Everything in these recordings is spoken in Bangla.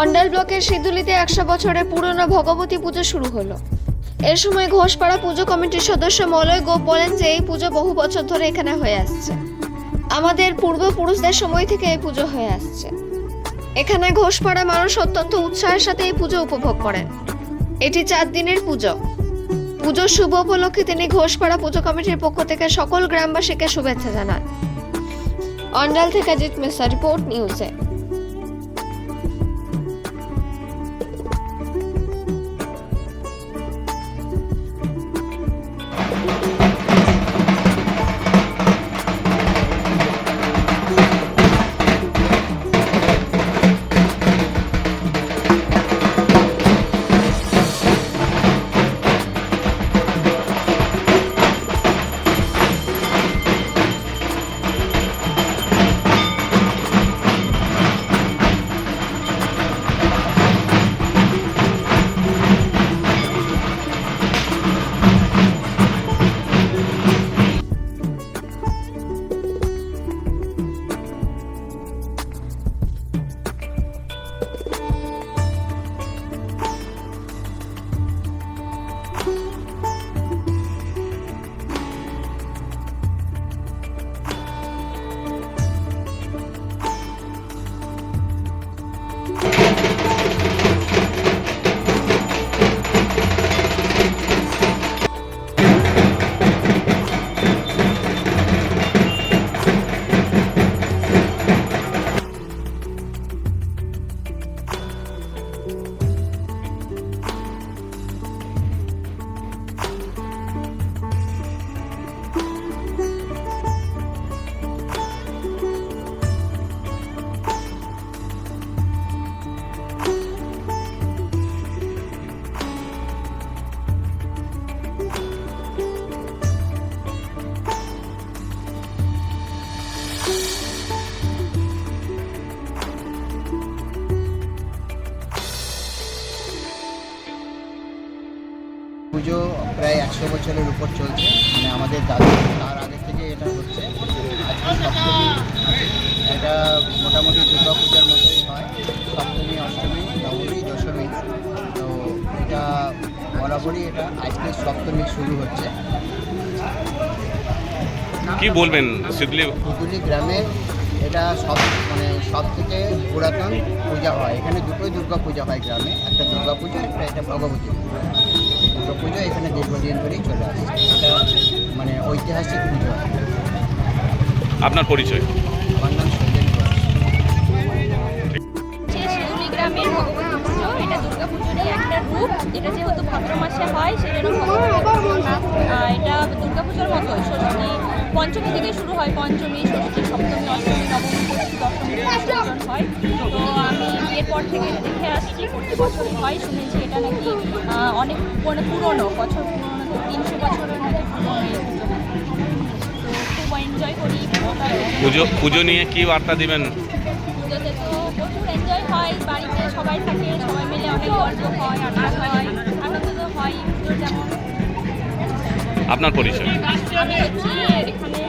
অন্ডাল ব্লকের সিঁদুলিতে একশো বছরের পুরনো ভগবতী পুজো শুরু হলো। এর সময় ঘোষপাড়া পুজো কমিটির সদস্য মলয় গোপ বলেন যে এই পুজো বহু বছর ধরে এখানে হয়ে আসছে। আমাদের পূর্বপুরুষদের সময় থেকে এই পুজো হয়ে আসছে। এখানে ঘোষপাড়া মানুষ অত্যন্ত উৎসাহের সাথে এই পুজো উপভোগ করেন। এটি চার দিনের পুজো। পুজোর শুভ উপলক্ষে তিনি ঘোষপাড়া পুজো কমিটির পক্ষ থেকে সকল গ্রামবাসীকে শুভেচ্ছা জানান। ऑनडल से में सर रिपोर्ट न्यूज़ है। পুজো প্রায় একশো বছরের উপর চলছে। মানে আমাদের দাদু তার আগে থেকে এটা হচ্ছে। আজকে সপ্তমী এটা মোটামুটি দুর্গা পূজার মতোই হয়। সপ্তমী অষ্টমী নবমী দশমী। তো এটা বরাবরই এটা আজকে সপ্তমী শুরু হচ্ছে। কি বলবেন সিদলি পুতুলি গ্রামে এটা সব মানে সব থেকে পুরাতন পূজা হয়। এখানে দুটোই দুর্গা পূজা হয় গ্রামে। একটা দুর্গা পূজা একটা এটা ভগবতী পূজা। দুর্গা পুজো এখানে দীর্ঘদিন ধরেই চলে আসছে এটা মানে ঐতিহাসিক পুজো। আপনার পরিচয়? আমার নাম সৌজেন গ্রামের ভগবতী পুজো এটা দুর্গা পুজোরই একটা রূপ। এটা যেহেতু ভাদ্র মাসে হয় সেজন্য এটা দুর্গা পুজোর মতোই ষষ্ঠী পঞ্চমী থেকে শুরু হয় পঞ্চমী ষষ্ঠী সপ্তমী অষ্টমী নবমী দশমী। হয়। তো আমি বিয়ের পর থেকে এটা দেখে আসছি প্রতি বছরই হয় শুনেছি এটা নাকি অনেক মানে পুরনো বছর পুরনো তো তিনশো বছরের নাকি পুরনো পুজো। খুব এনজয় করি পুজো পুজো নিয়ে কি বার্তা দিবেন? পুজোতে তো প্রচুর এনজয় হয় বাড়িতে সবাই থাকে সবাই মিলে অনেক গল্প হয় আড্ডা হয় আনন্দ তো হয় যেমন। আপনার পরিচয়। আমি এখানে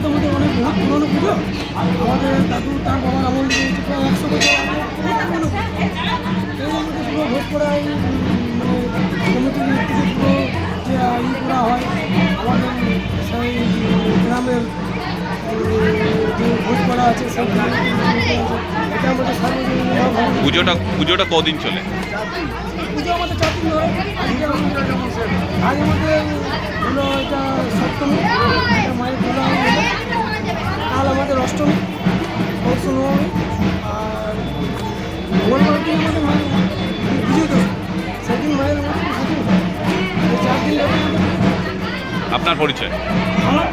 তো আমাদের অনেক বহু পুরনো পুজো। আমাদের দাদু, তার বাবার আমল প্রায় একশো বছর পুরনো পুরো ভোট করা মানে কমিটির পুরো ই করা হয়। আমাদের সেই গ্রামের করা আছে এটা আমাদের সার্বজনীন পুজোটা পুজোটা কদিন চলে? পুজো আমাদের চার দিন ধরে। আজকে আজ আমাদের হলো এটা সপ্তমী মায়ের কাল আমাদের অষ্টমী পরশু নবমী আর আমাদের মায়ের সেদিন চার দিন আপনার পরিচয়? আমার